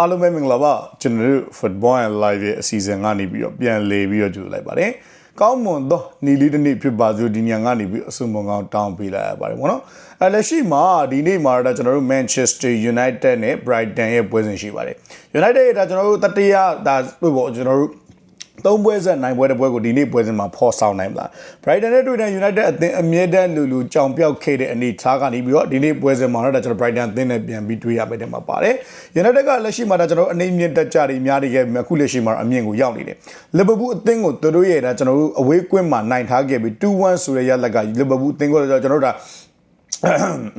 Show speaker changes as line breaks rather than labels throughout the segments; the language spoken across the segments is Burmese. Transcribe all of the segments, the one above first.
အားလုံးပဲမင်္ဂလာပါကျွန်တော်တို့ Football and Live ရဲ့အစီအစဉ်ကနေပြီးတော့ပြန်လည်ပြီးတော့ကြိုလိုက်ပါတယ်ကောင်းမွန်သောနီလီတစ်နေ့ဖြစ်ပါစို့ဒီညကနေပြီးအစုံမကောင်းတောင်းပေးလိုက်ရပါတယ်ပေါ့နော်အဲလက်ရှိမှာဒီနေ့မှာတော့ကျွန်တော်တို့ Manchester United နဲ့ Brighton ရဲ့ပွဲစဉ်ရှိပါတယ် United ရဲ့ဒါကျွန်တော်တို့တတိယဒါပေါ့ကျွန်တော်တို့ သုံးပွဲဆက်နိုင်ပွဲတစ်ပွဲကိုဒီနေ့ပွဲစဉ်မှာဖော်ဆောင်နိုင်မလား Brighton နဲ့တွေ့တဲ့ United အသင်းအမြဲတမ်းလူလူကြောင်ပြောက်ခဲ့တဲ့အနေထားကနေပြီးတော့ဒီနေ့ပွဲစဉ်မှာတော့ဒါကျွန်တော် Brighton အသင်းနဲ့ပြန်ပြီးတွေ့ရမယ့်တဲ့မှာပါတယ် United ကလက်ရှိမှာဒါကျွန်တော်အနေမြင့်တက်ကြတွေများနေခဲ့ပြီအခုလက်ရှိမှာအမြင့်ကိုရောက်နေတယ် Liverpool အသင်းကိုသူတို့ရဲ့ဒါကျွန်တော်တို့အဝေးကွင်းမှာနိုင်ထားခဲ့ပြီး2-1ဆိုတဲ့ရလက်က Liverpool အသင်းကိုကျွန်တော်တို့ဒါ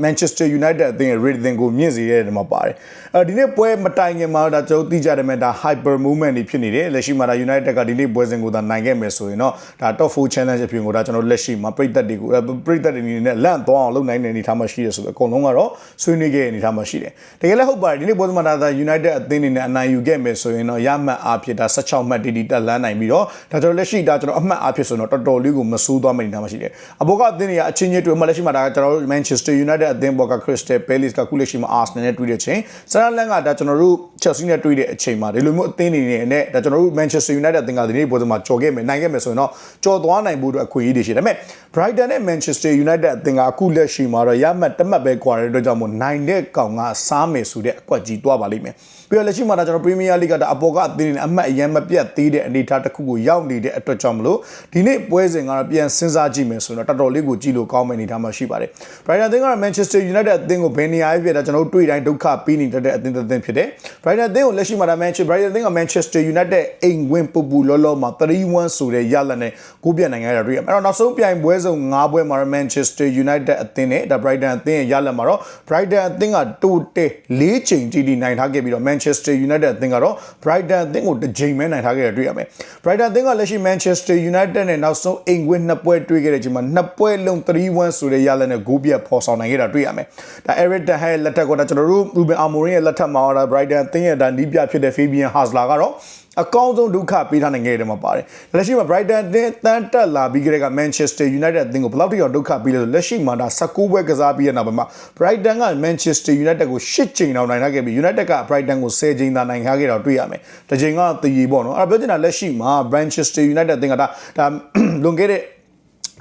Manchester United အသင်းရဲ့ rating ကိုမြင့်စေတဲ့နေရာမှာပါတယ်အဲဒီနေ့ပွဲမတိုင်ခင်မှာဒါကျွန်တော်သိကြတယ်မဲ့ဒါ hyper movement တွေဖြစ်နေတယ်လက်ရှိမှာဒါ United ကဒီနေ့ပွဲစဉ်ကိုဒါနိုင်ခဲ့မယ်ဆိုရင်တော့ဒါ top 4 challenge အဖြစ်ကိုဒါကျွန်တော်လက်ရှိမှာပြည်သက်တွေကိုပြည်သက်တွေအနေနဲ့လန့်သွားအောင်လုပ်နိုင်တဲ့အနေအထားမှာရှိရဆိုတော့အကုန်လုံးကတော့ဆွေးနွေးခဲ့တဲ့အနေအထားမှာရှိတယ်တကယ်လည်းဟုတ်ပါတယ်ဒီနေ့ပွဲစဉ်မှာဒါ United အသင်းအနေနဲ့အနိုင်ယူခဲ့မယ်ဆိုရင်တော့ရမှတ်အားဖြင့်ဒါ16မှတ်တီတီတက်လန်းနိုင်ပြီးတော့ဒါကျွန်တော်လက်ရှိဒါကျွန်တော်အမှတ်အားဖြင့်ဆိုတော့တော်တော်လေးကိုမဆိုးသွားမယ့်အနေအထားမှာရှိတယ်အဘောကအသင်းတွေကအချင်းချင်းတွေ့မှလက်ရှိမှာဒါကျွန်တော်တို့ Manchester United အသင်းဘောက Crystal Palace ကခုလက်ရှိမှာ Arsenal နဲ့တွေ့တဲ့ချိန်ဆန်လန်ကဒါကျွန်တော်တို့ Chelsea နဲ့တွေ့တဲ့အချိန်မှာဒီလိုမျိုးအသင်းတွေနဲ့ဒါကျွန်တော်တို့ Manchester United အသင်းကဒီနေ့ပွဲစဉ်မှာကြော်ခဲ့မယ်နိုင်ခဲ့မယ်ဆိုရင်တော့ကြော်သွားနိုင်ဖို့အတွက်အခွင့်အရေးတွေရှိတယ်ဒါပေမဲ့ Brighton နဲ့ Manchester United အသင်းကအခုလက်ရှိမှာတော့ရမှတ်တမှတ်ပဲကွာတဲ့အတွက်ကြောင့်မို့နိုင်တဲ့ကောင်ကစားမယ်ဆိုတဲ့အကွက်ကြီးသွားပါလိမ့်မယ်ပြီးတော့လက်ရှိမှာဒါကျွန်တော် Premier League ကဒါအပေါ်ကအသင်းတွေအမှတ်အရင်မပြတ်သေးတဲ့အနေအထားတစ်ခုကိုရောက်နေတဲ့အတွက်ကြောင့်မလို့ဒီနေ့ပွဲစဉ်ကတော့ပြန်စဉ်းစားကြည့်မယ်ဆိုတော့တော်တော်လေးကိုကြည့်လို့ကောင်းမယ့်အနေအထားမှာရှိပါတယ် Brighton အသင်းကတော့ Manchester United အသင်းကိုဘယ်နေရာဖြစ်ဒါကျွန်တော်တို့တွေ့တိုင်းဒုက္ခပေးနေတဲ့အသင်းတစ်သင်းဖြစ်တယ် Brighton အသင်းကိုလက်ရှိမှာဒါ Manchester Brighton အသင်းက Manchester United အိမ်ဝင်ပူပူလောလောမှာ3-1ဆိုတဲ့ရလနဲ့ကိုပြတ်နိုင်ငံရတွေ့ရမယ်အဲ့တော့နောက်ဆုံးပြိုင်ပွဲစုံ9ပွဲမှာ Manchester United အသင်းနဲ့ဒါ Brighton အသင်းရဲ့ရလမှာတော့ Brighton အသင်းကတိုးတဲ၄ချိန်တီတီနိုင်ထားခဲ့ပြီးတော့ Manchester United အသင်းကတော့ Brighton အသင်းကိုတစ်ချိန်ပဲနိုင်ထားခဲ့ရတွေ့ရမယ် Brighton အသင်းကလက်ရှိ Manchester United နဲ့နောက်ဆုံးအိမ်ဝင်နှစ်ပွဲတွေ့ခဲ့တဲ့အချိန်မှာနှစ်ပွဲလုံး3-1ဆိုတဲ့ရလနဲ့ဂိုးပြတ်ဖော်ဆောင်နိုင်ခဲ့တာတွေ့ရမယ်ဒါ Eric Ten Hag ရဲ့လက်ထက်ကကျွန်တော်တို့ Ruben Amorim ရဲ့လက်ထက်မှာတော့ Brighton အသင်းရဲ့ဒါနီးပြဖြစ်တဲ့ Fabian Hasler ကတော့အကောင်းဆုံးဒုက္ခပေးထားနိုင်ခဲ့တယ်မှာပါတယ်လက်ရှိမှာ Brighton အသင်းတန်းတက်လာပြီးကြတဲ့က Manchester United အသင်းကိုဘယ်လောက်ထိအောင်ဒုက္ခပေးလဲဆိုလက်ရှိမှာဒါ19ပွဲကစားပြီးတဲ့နောက်ပိုင်းမှာ Brighton က Manchester United ကို10ချိန်တောင်နိုင်ထားခဲ့ပြီး United က Brighton ကို10ချိန်သာနိုင်ထားခဲ့တာတွေ့ရမယ်တစ်ချိန်ကတည်ရပေါ့နော်အဲ့ဒါပြောချင်တာလက်ရှိမှာ Manchester United အသင်းကဒါဒါလွန်ခဲ့တဲ့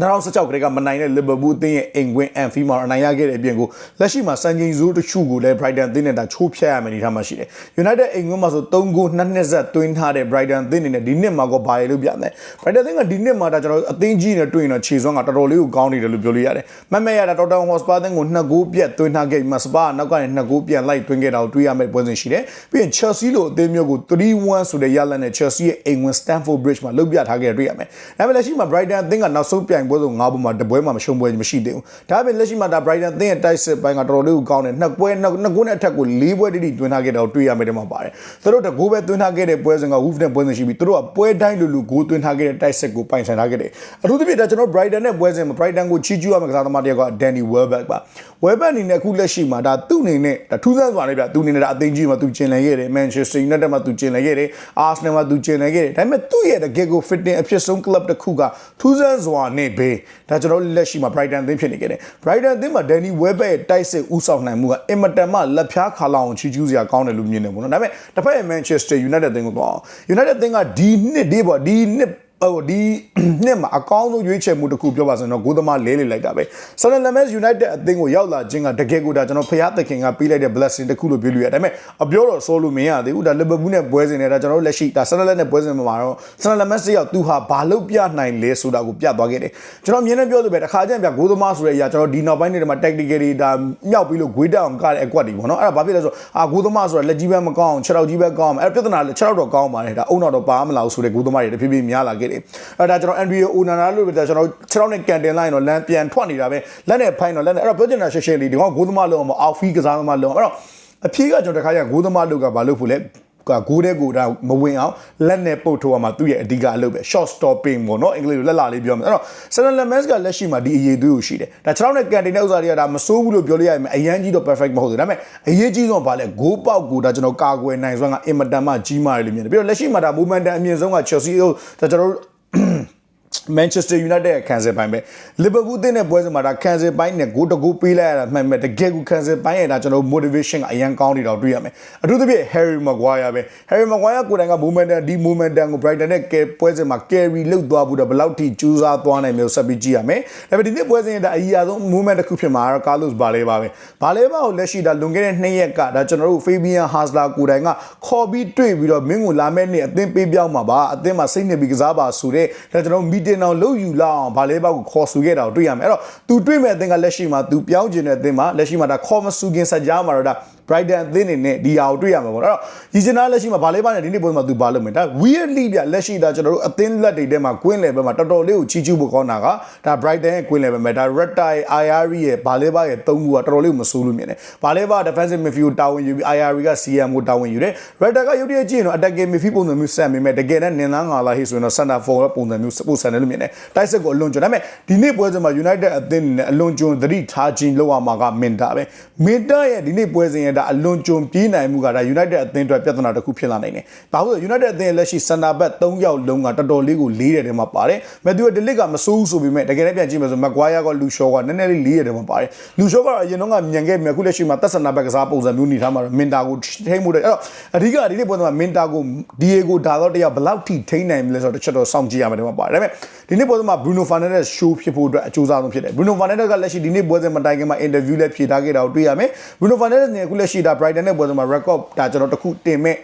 2016ကလေးကမနိုင်တဲ့ Liverpool အသင်းရဲ့အိမ်ကွင်း Anfield မှာအနိုင်ရခဲ့တဲ့အပြင်ကိုလက်ရှိမှာစံချိန်ဇိုးတချို့ကိုလည်း Brighton အသင်းနဲ့ဒါချိုးဖျက်ရမယ်အနေထားမှာရှိတယ်။ United အိမ်ကွင်းမှာဆို3ဂိုး2နှစ်ဆက်သွင်းထားတဲ့ Brighton အသင်းအနေနဲ့ဒီနှစ်မှာကောဘာလဲလို့ပြတယ်။ Brighton အသင်းကဒီနှစ်မှာဒါကျွန်တော်အသင်းကြီးနဲ့တွေ့ရင်တော့ခြေစွမ်းကတော်တော်လေးကိုကောင်းနေတယ်လို့ပြောလို့ရတယ်။မတ်မဲရတာ Tottenham Hotspur အသင်းကို2ဂိုးပြတ်သွင်းထားခဲ့ပြီးမှ Spurs နောက်ကနေ2ဂိုးပြန်လိုက်သွင်းခဲ့တာကိုတွေ့ရမယ့်ပွဲစဉ်ရှိတယ်။ပြီးရင် Chelsea လိုအသင်းမျိုးကို3-1ဆိုတဲ့ရလဒ်နဲ့ Chelsea ရဲ့အိမ်ကွင်း Stamford Bridge မှာလုပ်ပြထားခဲ့တွေ့ရမယ်။ဒါပေမဲ့လက်ရှိမှာ Brighton အသင်းကနောက်ဆုံးပြိုင်ပွဲဆုံး9ပွဲမှာတပွဲမှမရှုံးပွဲမရှိသေးဘူးဒါပေမဲ့လက်ရှိမှာဒါ Brighton သင်းရဲ့တိုက်စစ်ပိုင်းကတော်တော်လေးကိုကောင်းတယ်နှစ်ပွဲနှစ်ဂိုးနဲ့အထက်ကို၄ပွဲတိတိတွင်းထားခဲ့တာကိုတွေ့ရမယ်တဲ့မှာပါတယ်သူတို့တဂိုးပဲတွင်းထားခဲ့တဲ့ပွဲစဉ်က Wolves နဲ့ပွဲစဉ်ရှိပြီးသူတို့ကပွဲတိုင်းလူလူဂိုးတွင်းထားခဲ့တဲ့တိုက်စစ်ကိုပိုင်ဆိုင်ထားခဲ့တယ်အထူးသဖြင့်ဒါကျွန်တော် Brighton နဲ့ပွဲစဉ်မှာ Brighton ကိုချီးကျူးရမယ့်ကစားသမားတယောက်က Danny Welbeck ပါ Welbeck အနေနဲ့အခုလက်ရှိမှာဒါသူ့အနေနဲ့ဒါထူးဆန်းစွာလေးပြသူအနေနဲ့ဒါအသိကြီးမှာသူကျင်လည်ခဲ့တယ် Manchester United မှာသူကျင်လည်ခဲ့တယ် Arsenal မှာသူကျင်လည်ခဲ့တယ်ဒါပေမဲ့သူ့ရဲ့တကယ်ကို fitting အဖြစ်ဆုံး club တစ်ခုကထူးဆန်းစွာနဲ့ပဲဒါကျွန်တော်လက်ရှိမှာ Brighton အသင်းဖြစ်နေခဲ့တယ် Brighton အသင်းမှာ Danny Welbeck ရဲ့တိုက်စစ်ဦးဆောင်နိုင်မှုကအင်မတန်မှလက်ဖြားခါလောင်ချီကျူးစရာကောင်းတယ်လို့မြင်တယ်ပေါ့နော်ဒါပေမဲ့တစ်ဖက်ရဲ့ Manchester United အသင်းကိုတော့ United အသင်းကဒီနှစ်ဒီပေါ့ဒီနှစ် ဟိုဒီနှစ်မှာအကောင်းဆုံးရွေးချယ်မှုတစ်ခုပြောပါဆိုတော့ဂိုးသမားလဲလေလိုက်တာပဲ Sunderland United အသင်းကိုရောက်လာခြင်းကတကယ်ကိုဒါကျွန်တော်ဖျားသခင်ကပေးလိုက်တဲ့ blessing တစ်ခုလို့ပြောလို့ရတယ်ဒါပေမဲ့အပြောတော့ဆိုလို့မရသေးဘူးဒါ Liverpool နဲ့ပွဲစဉ်နဲ့ဒါကျွန်တော်တို့လက်ရှိဒါ Sunderland နဲ့ပွဲစဉ်မှာတော့ Sunderland စရောက်သူဟာဘာလို့ပြနိုင်လဲဆိုတာကိုပြသွားခဲ့တယ်ကျွန်တော်မြင်နေပြောလို့ပဲတစ်ခါကျရင်ပြဂိုးသမားဆိုတဲ့အရာကျွန်တော်ဒီနောက်ပိုင်းတွေမှာ tactically ဒါမြောက်ပြီးလို့ဂွေးတက်အောင်ကားတဲ့အကွက်တွေပေါ့နော်အဲ့ဒါဘာဖြစ်လဲဆိုအာဂိုးသမားဆိုတာလက်ကြီးပဲမကောင်းအောင်ခြေထောက်ကြီးပဲကောင်းအောင်အဲ့ပြဿနာလက်ခြေထောက်တော့ကောင်းပါတယ်ဒါအုံတော့တော့ပါမလားဆိုတဲ့ဂိုးသမားတွေတဖြည်းဖြည်းများလာခဲ့တယ်အဲ့ဒါကျွန်တော် Andrea Onana လို့ပဲကျွန်တော်ခြေထောက်နဲ့ကန်တင်လိုက်တော့လမ်းပြန်ထွက်နေတာပဲလက်နဲ့ဖိုင်းတော့လက်နဲ့အဲ့တော့ပြောချင်တာရှယ်ရှယ်လေးဒီကောင်ဂိုးသမားလုံးအောင်အောက်ဖီးကစားသမားလုံးအဲ့တော့အဖြေးကကျွန်တော်တခါကျဂိုးသမားလုံးကဘာလို့ဖို့လဲက ဂိုးတဲ့ကိုဒါမဝင်အောင်လက်နဲ့ပုတ်ထိုးရမှာသူ့ရဲ့အဓိကအလုပ်ပဲ short stopping ပေါ့နော်အင်္ဂလိပ်လိုလက်လာလေးပြောမယ်အဲ့တော့ Salah Lamens ကလက်ရှိမှာဒီအရေးသွေးကိုရှိတယ်ဒါ6နဲ့ကန်တင်တဲ့ဥစ္စာတွေကဒါမစိုးဘူးလို့ပြောလို့ရရင်အရန်ကြီးတော့ perfect မဟုတ်ဘူးဒါပေမဲ့အရေးကြီးဆုံးကဘာလဲဂိုးပေါက်ကိုဒါကျွန်တော်ကာကွယ်နိုင်စွမ်းကအင်မတန်မှကြီးမားတယ်လို့မြင်တယ်ပြီးတော့လက်ရှိမှာဒါ movement အမြင့်ဆုံးက Chelsea ဒါကျွန်တော်တို့ Manchester United ရဲ့ခံစစ်ပိုင်းပဲ Liverpool တင်းတဲ့ပွဲစဉ်မှာဒါခံစစ်ပိုင်းနဲ့ဂိုးတကူပေးလိုက်ရတာမှန်မဲ့တကယ်ကိုခံစစ်ပိုင်းရဲ့ဒါကျွန်တော်တို့ motivation ကအရန်ကောင်းနေတော့တွေ့ရမယ်အထူးသဖြင့် Harry Maguire ပဲ Harry Maguire ကိုယ်တိုင်က momentum ဒီ momentum ကို Brighton နဲ့ကဲပွဲစဉ်မှာ carry လုပ်သွားဘူးတော့ဘယ်လောက်ထိကြိုးစားသွားနိုင်မျိုးဆက်ပြီးကြည့်ရမယ်ဒါပေမဲ့ဒီနေ့ပွဲစဉ်ရဲ့ဒါအကြီးအဆုံး moment တစ်ခုဖြစ်မှာကတော့ Carlos Baleba ပဲ Baleba ကိုလက်ရှိဒါလွန်ခဲ့တဲ့2ရက်ကဒါကျွန်တော်တို့ Fabian Hasler ကိုယ်တိုင်ကခေါ်ပြီးတွေ့ပြီးတော့မင်းကိုလာမဲ့နေ့အသင်းပေးပြောင်းမှာပါအသင်းမှာစိတ်နေပြီးကစားပါဆိုတဲ့ဒါကျွန်တော်တို့ meeting အောင်လုပ်ယူလာအောင်ဘာလဲဘောက်ကိုခေါ်ဆူခဲ့တာကိုတွေ့ရမယ်အဲ့တော့ तू တွေ့မဲ့အသင်းကလက်ရှိမှာ तू ပြောင်းကျင်တဲ့အသင်းမှာလက်ရှိမှာဒါခေါ်မဆူခင်စကြားမှာတော့ဒါ Brighton အသင်းနေနဲ့ဒီဟာကိုတွေ့ရမှာပေါ့နော်အဲ့တော့ဒီစင်နာလက်ရှိမှာဘာလဲပါနဲ့ဒီနေ့ပုံမှာ तू ဘာလုပ်မလဲဒါ weirdly ပြလက်ရှိဒါကျွန်တော်တို့အသင်းလက်တွေထဲမှာ queen level မှာတော်တော်လေးကိုချီးကျူးဖို့ကောင်းတာကဒါ Brighton ရဲ့ queen level မှာဒါ Red Tie IRE ရဲ့ဘာလဲပါရဲ့သုံးခုကတော်တော်လေးကိုမဆိုးလို့မြင်တယ်ဘာလဲပါ defensive midfield တာဝန်ယူပြီး IRE က CM ကိုတာဝန်ယူတယ် Red Tie ကရုပ်တရက်ကြည့်ရင်တော့ attacking midfield ပုံစံမျိုးဆက်မိမဲ့တကယ်နဲ့နင်သားငါလာဟိဆိုရင်တော့ center forward ပုံစံမျိုးပို့ဆန်တယ်လို့မြင်တယ်တိုက်စစ်ကိုအလွန်ကျွန်းဒါပေမဲ့ဒီနေ့ပွဲစဉ်မှာ United အသင်းနဲ့အလွန်ကျွန်းသတိထားခြင်းလောက်အောင်မှာကမင်တာပဲမင်တာရဲ့ဒီနေ့ပွဲစဉ်ရဲ့ဒါအလွန်ကျွန်းပြေးနိုင်မှုကဒါ United အသင်းအတွက်ပြဿနာတစ်ခုဖြစ်လာနိုင်တယ်။ဘာလို့လဲ United အသင်းရဲ့လက်ရှိ center back 3ယောက်လုံးကတော်တော်လေးကိုလေးတဲ့တဲမှာပါတယ်။ Matthew Delic ကမစိုးဘူးဆိုပေမဲ့တကယ်လည်းပြန်ကြည့်မယ်ဆို Maguire က Lucio ကနည်းနည်းလေးလေးတဲ့တဲမှာပါတယ်။ Lucio ကတော့အရင်တော့ကမြန်ခဲ့မြခုလက်ရှိမှာသက် center back ကစားပုံစံမျိုးနေထားမှာတော့ Minta ကိုထိမ့်မှုတယ်အဲ့တော့အဓိကဒီနေ့ပွဲမှာ Minta ကို Diego ဒါတော့တယောက်ဘယ်လောက်ထိထိန်းနိုင်မလဲဆိုတော့တစ်ချက်တော့စောင့်ကြည့်ရမယ်တဲမှာပါတယ်။ဒါပေမဲ့ဒီနေ့ပွဲမှာ Bruno Fernandes show ဖြစ်ဖို့အတွက်အကြိုးစားဆုံးဖြစ်တယ်။ Bruno Fernandes ကလက်ရှိဒီနေ့ပွဲစဉ်မှာတိုင်ကမှာ interview လည်းဖြေထားခဲ့တာကိုတွေ့ရမယ်။ Bruno Fernandes နဲ့အခုလက်ရှိဒါ Brighton နဲ့ပွဲစဉ်မှာ record ဒါကျွန်တော်တခုတင်မဲ့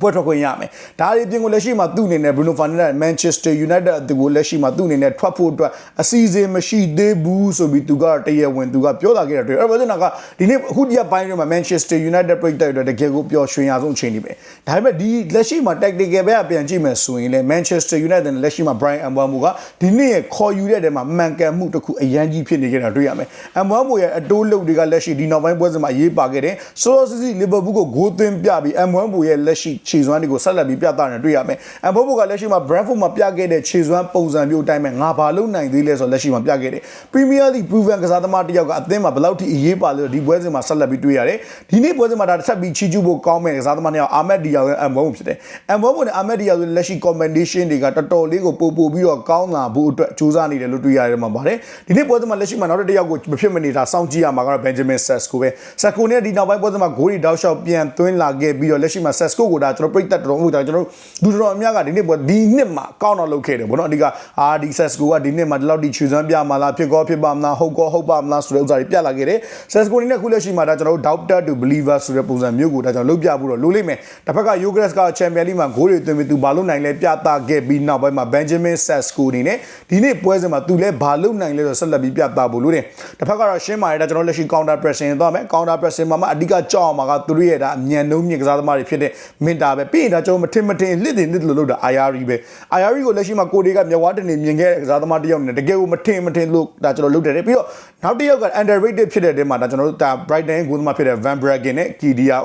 ပွဲထွက်ခွင့်ရမယ်။ဒါအပြင်ကိုလက်ရှိမှာသူ့အနေနဲ့ Bruno Fernandes Manchester United အတူကိုလက်ရှိမှာသူ့အနေနဲ့ထွက်ဖို့အတွက်အစီအစဉ်မရှိသေးဘူးဆိုပြီးသူကတရဝင်သူကပြောလာခဲ့တာတွေ့။အဲ့တော့ကျွန်တော်ကဒီနေ့အခုဒီပိုင်းတွေမှာ Manchester United ပြိတ္တတွေတကယ်ကိုပျော်ရွှင်ရဆုံးအချိန်တွေပဲ။ဒါပေမဲ့ဒီလက်ရှိမှာ tactical ဘက်ကပြန်ကြည့်မယ်ဆိုရင်လည်း Manchester United နဲ့လက်ရှိမှာ Brian Mbeumo ကဒီနေ့ရဲ့ခေါ်ယူတဲ့တဲမှာမှန်ကန်မှုတစ်ခုအရန်ကြီးဖြစ်နေကြတာတွေ့ရမယ်။ Mbeumo ရဲ့အတိုးလုပ်တွေကလက်ရှိဒီနောက်ပိုင်းပွဲစဉ်မှာရေးပါခဲ့တယ်။ Solo City Liverpool ကိုဂိုးသွင်းပြပြီး Mbeumo ရဲ့လက်ရှိခြေစွမ်းတွေကိုဆက်လက်ပြီးပြသနေတွေ့ရမယ်။ Mbeumo ကလက်ရှိမှာ Brentford မှာပြခဲ့တဲ့ခြေစွမ်းပုံစံမျိုးအတိုင်းပဲငါဘာလုပ်နိုင်သေးလဲဆိုတော့လက်ရှိမှာပြခဲ့တယ်။ Premier League proven ကစားသမားတစ်ယောက်ကအသင်းမှာဘယ်လောက်ထိအရေးပါလဲဒီပွဲစဉ်မှာဆက်လက်ပြီးတွေ့ရတယ်။ဒီနေ့ပွဲစဉ်မှာဒါဆက်ပြီးချီးကျူးဖို့ကောင်းမဲ့ကစားသမားတစ်ယောက်အာမက်ဒီယာရဲ့ Mbeumo ဖြစ်တယ်။ Mbeumo နဲ့အာမက်ဒီယာဆိုလက်ရှိ combination တွေကတော်တော်လေးကိုပို့ပို့ပြီးတော့ကောင်းလာဖို့အတွက်စူးစမ်းနေတယ်လို့တွေ့ရတယ်မှာပါတယ်။ဒီနေ့ပွဲစဉ်မှာလက်ရှိမှာနောက်တစ်ယောက်ကိုမဖြစ်မနေတာစောင့်ကြည့်ရမှာကတော့ Benjamin Sesko ပဲ။ Sesko နဲ့ဒီနောက်ပိုင်းပွဲစဉ်မှာဂိုးရီတောက်လျှောက်ပြန်သွင်းလာခဲ့ပြီးတော့လက်ရှိမှာ Sesko ကိုဒါကျွန်တော်ပြိတ်သက်တော်ဟုတ်တာကျွန်တော်လူတော်အများကဒီနေ့ပွဲဒီနှစ်မှာကောင်းတော့လုပ်ခဲ့တယ်ဗောနော်အဓိကအာဒီ Sesko ကဒီနှစ်မှာဒီလောက်ဒီချူစမ်းပြမှာလားဖြစ်ကောဖြစ်ပါမလားဟုတ်ကောဟုတ်ပါမလားဆိုတဲ့ဥစ္စာတွေပြလာခဲ့တယ် Sesko နေနဲ့ခုလက်ရှိမှာဒါကျွန်တော်တို့ doubter to believer ဆိုတဲ့ပုံစံမျိုးကိုဒါကျွန်တော်လုပ်ပြဖို့တော့လိုလိမ့်မယ်တစ်ဖက်က Yogres က Champions League မှာဂိုးတွေသွင်းပြီးသူဘာလုပ်နိုင်လဲပြသခဲ့ပြီးနောက်ပိုင်းမှာ Benjamin Sesko အနေနဲ့ဒီနေ့ပွဲစဉ်မှာသူလည်းဘာလုပ်နိုင်လဲဆိုဆက်လက်ပြီးပြသဖို့လိုတယ်တစ်ဖက်ကတော့ရှင်းပါတယ်ဒါကျွန်တော်လက်ရှိ counter pressing သွားမယ် counter pressing မှာမှအဓိကကြောက်အောင်မှာကသူတို့ရဲ့ဒါအမြန်နှုံးမြင့်ကစားသမားတွေဖြစ်တဲ့မင်တာပဲပြီးရင်ဒါကျွန်တော်မထင်မထင်လစ်တင်လစ်လို့လုပ်တာ IRE ပဲ IRE ကိုလက်ရှိမှာကိုတွေကမျက်ဝါးတင်နေမြင်ခဲ့တဲ့ကစားသမားတစ်ယောက်နဲ့တကယ်ကိုမထင်မထင်လို့ဒါကျွန်တော်လုပ်တယ်ပြီးတော့နောက်တစ်ယောက်က underrated ဖြစ်တဲ့တဲမှာဒါကျွန်တော်တို့ဒါ Brighton ကိုသမားဖြစ်တဲ့ Van Braken နဲ့ Kidia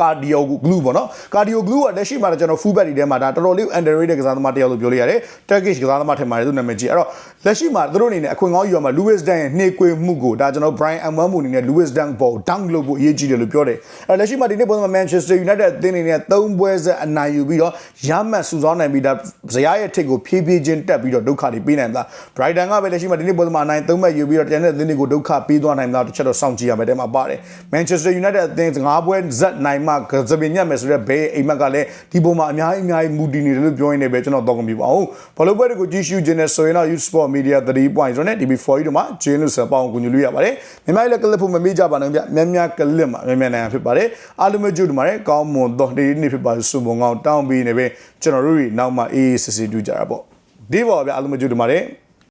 ကာဒီယိုဂလူးပေါ့နော်ကာဒီယိုဂလူးကလက်ရှိမှာကျွန်တော် full back တွေထဲမှာဒါတော်တော်လေး underrated ကစားသမားတစ်ယောက်လို့ပြောလို့ရတယ် Turkish ကစားသမားထင်ပါတယ်သူနာမည်ကြီးအဲ့တော့လက်ရှိမှာသူတို့အနေနဲ့အခွင့်ကောင်းယူရမှာ Lewis Dunk ရဲ့နှေးကွေးမှုကိုဒါကျွန်တော် Brian Mbeumo အနေနဲ့ Lewis Dunk ပေါ် dunk လုပ်ဖို့အရေးကြီးတယ်လို့ပြောတယ်အဲ့လက်ရှိမှာဒီနေ့ပုံစံ Manchester United အသင်းအနေနဲ့၃ပွဲဆက်အနိုင်ယူပြီးတော့ရမှတ်စုဆောင်းနိုင်ပြီးဒါဇယားရဲ့ထိပ်ကိုဖြည်းဖြည်းချင်းတက်ပြီးတော့ဒုက္ခတွေပေးနိုင်တာ Brighton ကပဲလက်ရှိမှာဒီနေ့ပုံစံမှာအနိုင်၃မှတ်ယူပြီးတော့တန်တဲ့အသင်းတွေကိုဒုက္ခပေးသွားနိုင်တာတစ်ချက်တော့စောင့်ကြည့်ရမယ်တဲ့မှာပါတယ် Manchester United အသင်း၅ပွဲဇက်နိုင်မှကစပင်ညက်မယ်ဆိုတော့ဘဲအိမ်မက်ကလည်းဒီပုံမှာအများကြီးအများကြီးမူတည်နေတယ်လို့ပြောရင်းနဲ့ပဲကျွန်တော်တော့ကပြပါအောင်ဘောလုံးပွဲတွေကိုကြည့်ရှုခြင်းနဲ့ဆိုရင်တော့ Youth Sport Media 3.0နဲ့ TV4 တို့မှာဂျင်းလို့ဆက်ပေါအောင်ကူညီလို့ရပါတယ်မြန်မာပြည်လည်းကလစ်ဖို့မမေ့ကြပါနဲ့ဗျများများကလစ်မှာများများနိုင်ဖြစ်ပါတယ်အားလုံးပဲကြိုးတမှာကောင်းမွန်တော့ဒီနေ့ဖြစ်ပါစုံမုံကောင်းတောင်းပြီးနေပဲကျွန်တော်တို့တွေနောက်မှအေးအေးစစ်စစ်တွေ့ကြတာပေါ့ဒီပါဗျအားလုံးပဲကြိုးတမှာ